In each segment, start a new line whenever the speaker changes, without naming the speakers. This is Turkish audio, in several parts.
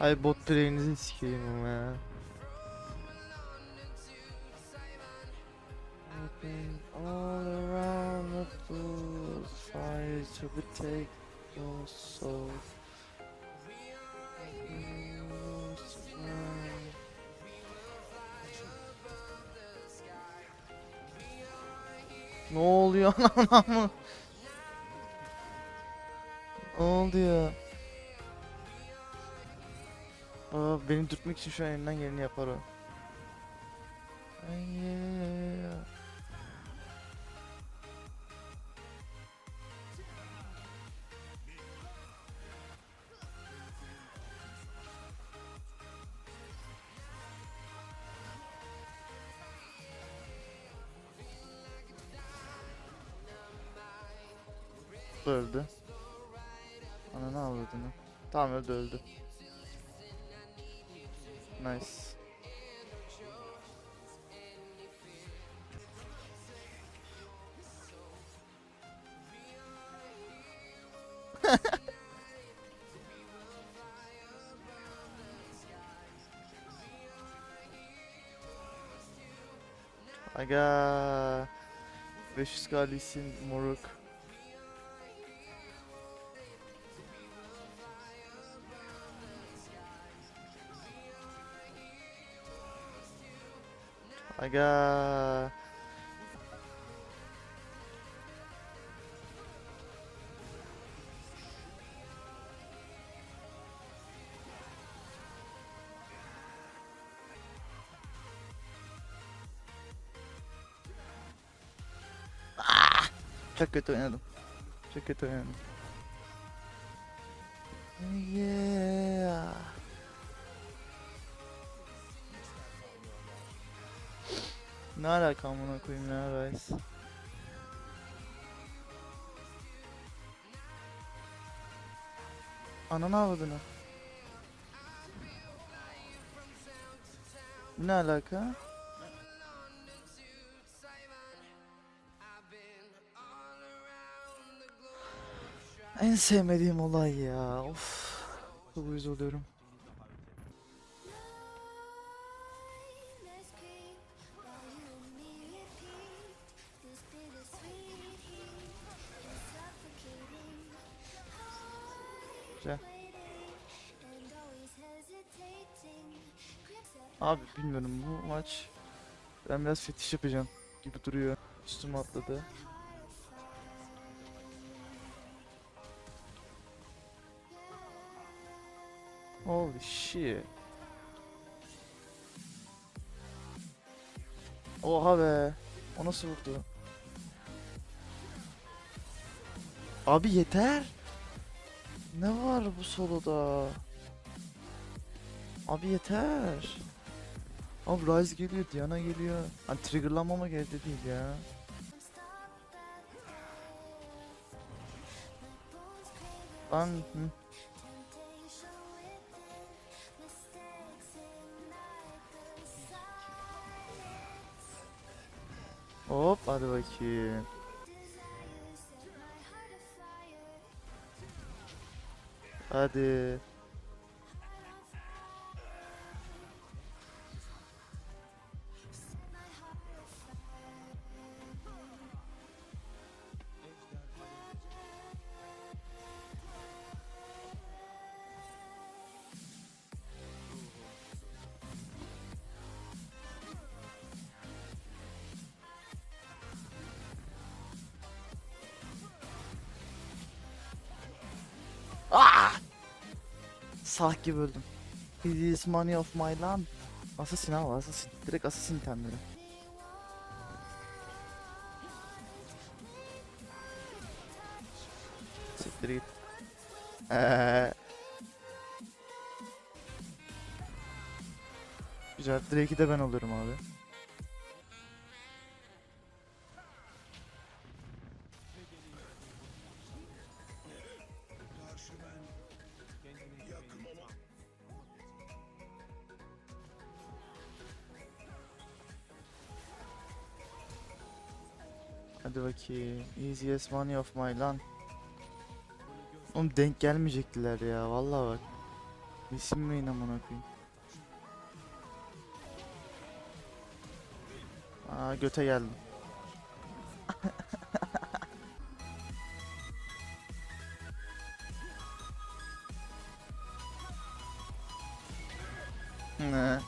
Ay bot play'inizi sikeyim ama ya. All around the blue fire to take your soul. Ne oluyor anamı? Ne oldu ya? Aa, beni dürtmek için şu an elinden geleni yapar o. Ay, yeah. Öldü. Ana ne avradını. Tamam öldü öldü. Nice. Aga 500 galisin moruk. Aga. Ah! Çok kötü oynadım. Çok kötü oynadım. Yeah. Ne alaka amına koyayım ya Rice? Ananı avradını. Ne alaka? En sevmediğim olay ya. Of. Çok uyuz oluyorum. Abi bilmiyorum bu maç ben biraz fetiş yapacağım gibi duruyor. Üstüme atladı. Holy shit. Oha be. O nasıl vurdu? Abi yeter. Ne var bu soloda? Abi yeter. Abi Ryze geliyor, Diana geliyor. Hani triggerlanmama geldi değil ya. Lan hı. Hop hadi bakayım. Hadi. Salak gibi öldüm. It is money of my land. Assassin abi assassin. Direkt assassin itemleri. Siktir git. Eee. Güzel. Drake'i de ben olurum abi. Hadi bakayım. Easiest money of my land. Oğlum denk gelmeyecektiler ya vallahi bak. Mi amına koyayım? Aa göte geldim. Ne?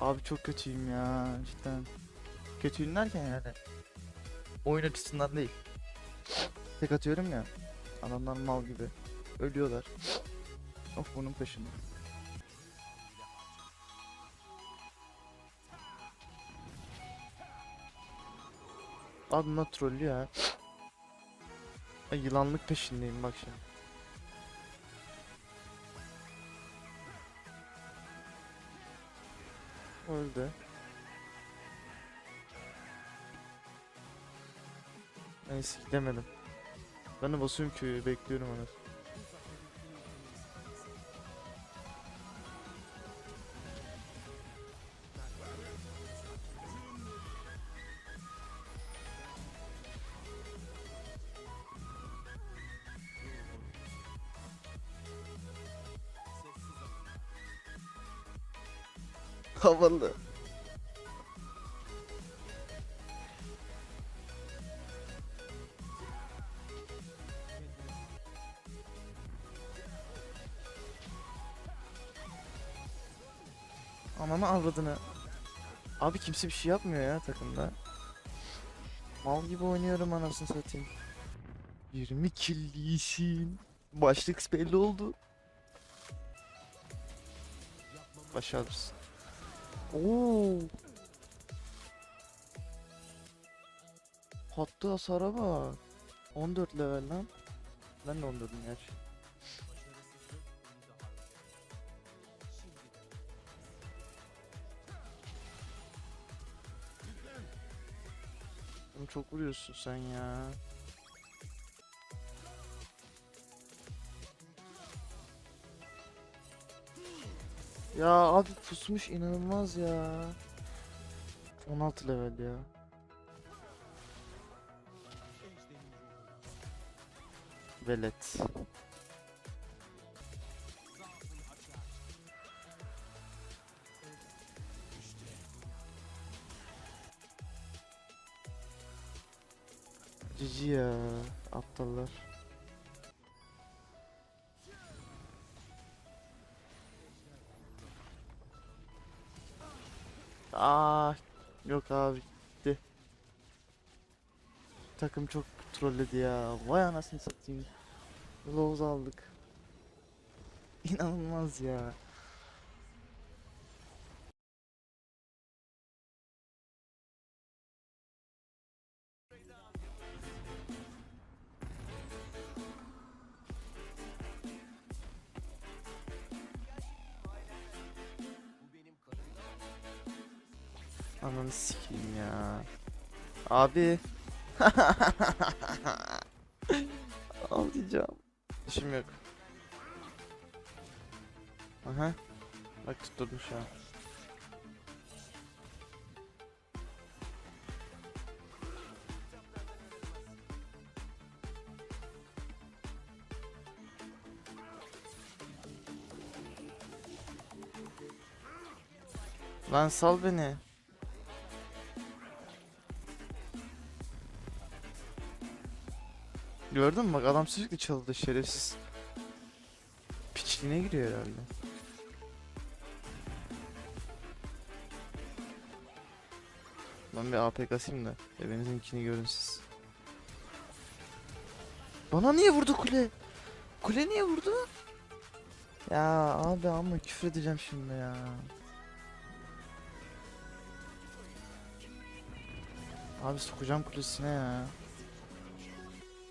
Abi çok kötüyüm ya cidden. Kötüyüm derken yani. Oyun açısından değil. Tek atıyorum ya. Adamlar mal gibi. Ölüyorlar. Of bunun peşinde. Bunlar trollü ya. Ay, yılanlık peşindeyim bak şimdi. Öldü. Neyse gidemedim. Ben de basıyorum köyü bekliyorum onu. Havalı. Ananı avradını. Abi kimse bir şey yapmıyor ya takımda. Mal gibi oynuyorum anasını satayım. 20 killisin. Başlık belli oldu. Başarırsın. Oo. Hatta hasara bak. 14 level lan. Ben de 14'üm gerçi. Çok vuruyorsun sen ya. Ya abi pusmuş inanılmaz ya. 16 level ya. Velet. Cici ya aptallar. Aa yok abi gitti. Takım çok trolledi ya. Vay anasını satayım. Lowe's aldık. İnanılmaz ya. Ananı sikeyim ya. Abi. Ağlayacağım. İşim yok. Aha. Bak tutturdum şu an. Lan sal beni. Gördün mü bak adam sürekli çaldı şerefsiz. Piçliğine giriyor herhalde. Ben bir AP kasayım da evinizinkini görün siz. Bana niye vurdu kule? Kule niye vurdu? Ya abi ama küfür edeceğim şimdi ya. Abi sokacağım kulesine ya.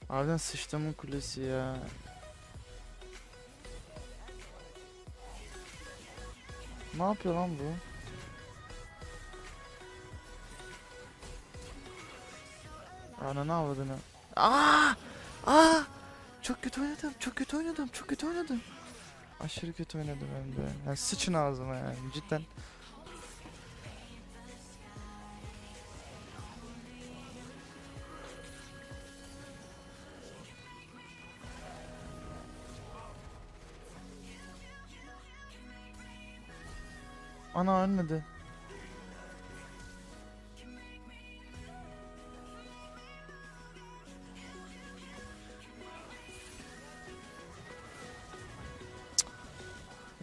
Harbiden sıçtımın kulesi ya. Ne yapıyor lan bu? Ananı avradını. Aa! Aa! Çok kötü oynadım. Çok kötü oynadım. Çok kötü oynadım. Aşırı kötü oynadım hem de. Yani sıçın ağzıma yani cidden. Ana ölmedi.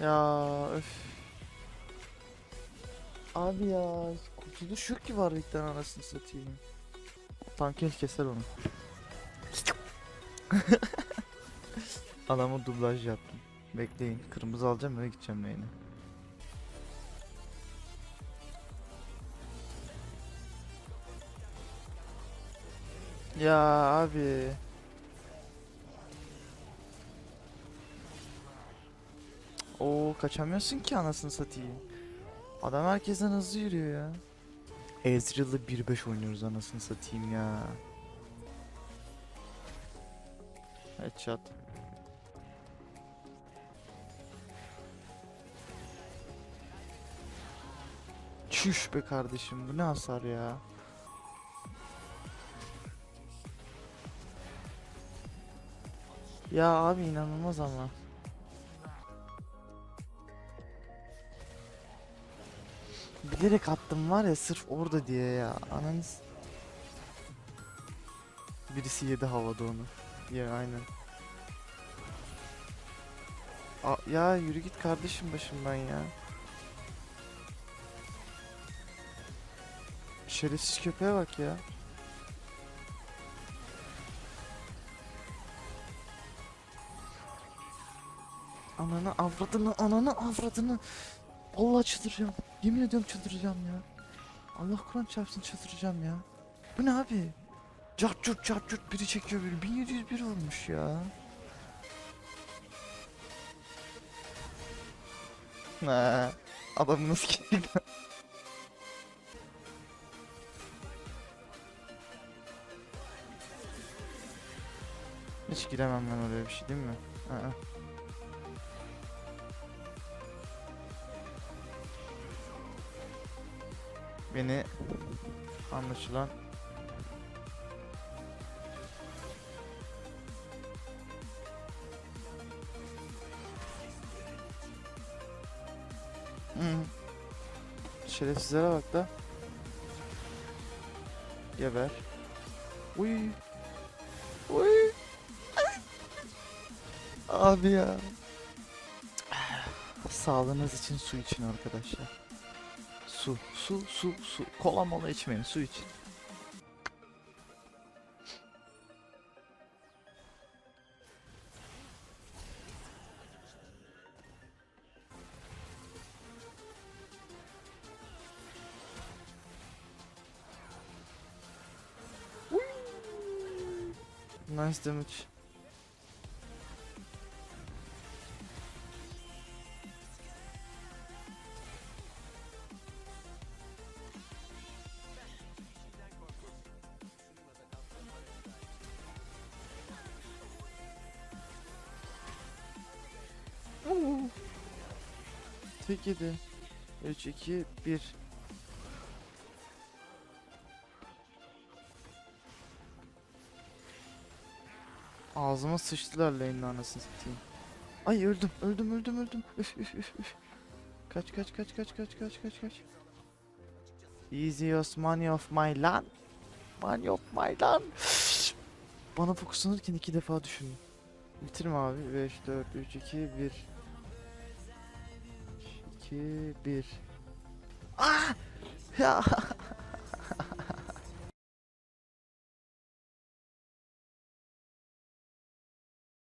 Ya öf. Abi ya kurtuluş yok ki varlıktan anasını satayım. Tankel keser onu. Adamı dublaj yaptım. Bekleyin. Kırmızı alacağım ve gideceğim lane'e. Ya abi. Oo kaçamıyorsun ki anasını satayım. Adam herkesten hızlı yürüyor ya. Ezreal'lı 1-5 oynuyoruz anasını satayım ya. Headshot. Çüş be kardeşim bu ne hasar ya. Ya abi inanılmaz ama. Bilerek attım var ya sırf orada diye ya. Ananız. Birisi yedi havada onu. Ya aynen. A ya yürü git kardeşim başımdan ya. Şerefsiz köpeğe bak ya. Ananı avradını ananı avradını. Allah çıldıracağım. Yemin ediyorum çıldıracağım ya. Allah Kur'an çarpsın çıldıracağım ya. Bu ne abi? Cart curt cart curt biri çekiyor biri. 1701 olmuş ya. Ne? Adamı nasıl kilidi? Hiç giremem ben oraya bir şey değil mi? Aa. Beni anlaşılan Hı. Şerefsizlere bak da. Geber. Uy. Uy. Abi ya. Sağlığınız için su için arkadaşlar. Su, su, su, su. Kola mola içmeyin, su için. Nice damage. Tek yedi. 3, 2, 1. Ağzıma sıçtılar lane'in anasını satayım. Ay öldüm, öldüm, öldüm, öldüm. Üf, üf, üf. Kaç, kaç, kaç, kaç, kaç, kaç, kaç, kaç. Easiest money of my land. Money of my land. Bana fokuslanırken iki defa düşündüm. Bitirme abi. 5, 4, 3, 2, 1. 2, 1. Ah! Ya